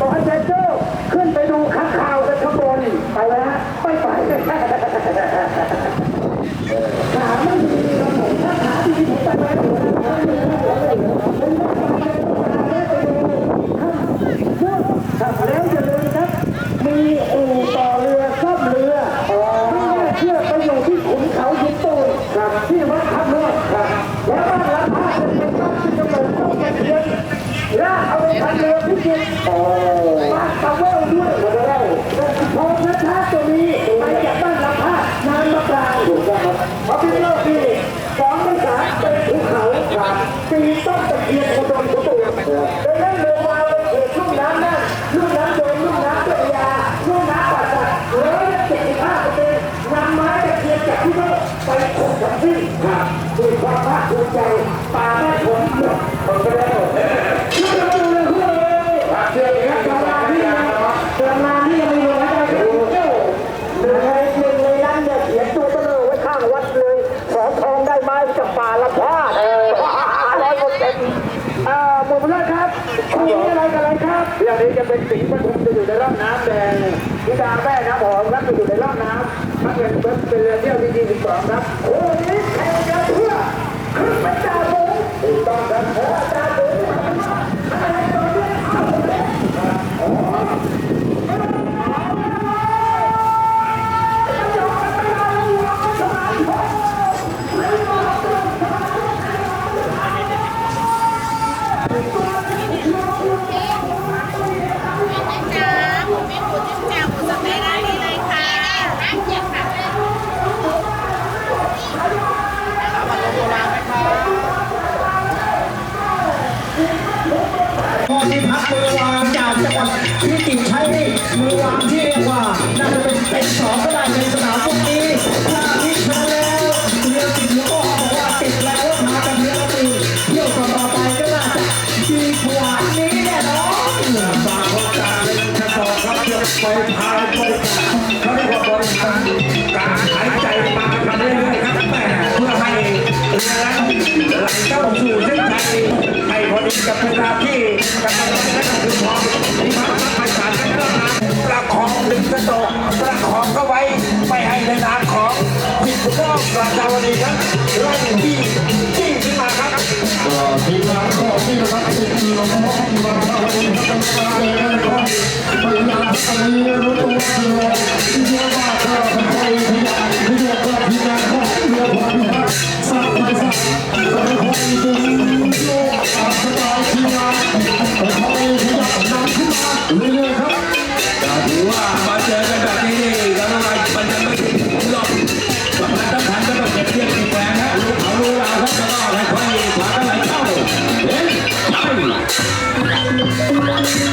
บอกให้เจโจ้ขึ้นไปดูข้างข่าวกันข้างบนไปแล้วไม่ไปขาไม่ดีครับผมถ้าขาดีผมไปแล้วผมครับแล้วอย่าลืมครับ มีอู่ต่อเรือซ่อมเรือไม่น่าเชื่อไปอยู่ที่ขุนเขาหินตูนที่วัดทับเมือแล้วบ้านละผ้าเป็นบ้านที่กำเนิดต้องเย็นๆลากเอาไปทันเรือพิจิตรบ้านตะเวนด้วยมาได้พอนะช้าตัวนี้ไปจากบ้านละผ้านานมะปรางถูกต้องครับเพราะเป็นโลกที่สองภาษาเป็นภูเขา ปีต้นตะเคียนอุดมสมบูรณ์ดังนั้นเรือวาวเกิดลุ่มน้ำนั่นลุ่มน้ำโดนลุ่มน้ำเจ้ายาลุ่มน้ำป่าสักร้อยเจ็ดสิบห้าเปอร์เซ็นต์นำไม้ตะเคียนจากที่โลกไปขุดทั้งสิ้นครับด้วยความภาคภูมิใจป่าแม่ผลหมดผมก็แล้วช่วยกันดูเลยเพื่อนเลยเชื่อครับกำลังที่กำลังที่ยังไม่ลงได้โอ้โหหนึ่งในหนึ่งในนั้นเนี่ยเขียนตัวเบลอไว้ข้างวัดเลยขอทองได้ไม้จากป่าละพาดร้อยเปอร์เซ็นต์อ่าหมดแล้วครับ คุณมีอะไรกันเลยครับเรื่องนี้จะเป็นสีปทุมจะอยู่ในร่องน้ำแดงพิดาแม่น้ำหอมครับจะอยู่ในร่องน้ำมันเป็นเป็นเรือเที่ยวที่22ครับโอ้ยนี่แข่งกันเพื่อขึ้นเป็นจ่าฝูง พอที่พักมือวางจากจังหวัดพิจิตรใช้มือวางที่เรียกว่าน่าจะเป็นเป็นสองก็ได้ในสนามพวกนี้ถ้าพิชาแล้วเรือติดหัวก็บอกว่าติดแล้วมากันเรือติดเที่ยวต่อไปก็น่าจะดีกว่านี้แน่นอนบางคนตาเป็นกระสอครับเพื่อไปพายบริกาเขาเรียกว่าบริการการหายใจมากันเรื่อยๆครับแม่เพื่อให้เรือนั้นไหลเข้าสู่เส้นชัยให้พอดีกับเวลาที่ กำลังนั่นก็คือความที่พักนักไประคองดึงกระโดดประคองก็ไว้ไม่ให้ในนามของสิทธิ์ก้องราชาวดีครับไล่ที่ที่ขึ้นมาครับทีมงานก็ที่นะครับติดลมมองมาวันนี้ทำการเลยนะครับพยายามอันนี้รู้ตัวเสือเยอะมากเป็นใครพยายามที่จะเปิดทีมงานของเรือพันธุ์สร้างไปสร้าง ลุยเลยครับก็วมาเจอกันแบบนี้แล้วอะไรมันยังไม่ถึงหรอกสำคัญสำคัญก็ต้อเก็บเรียบติดแหวนนะลูกเขาลูกเราครับแล้วก็อะไรควายข็ไ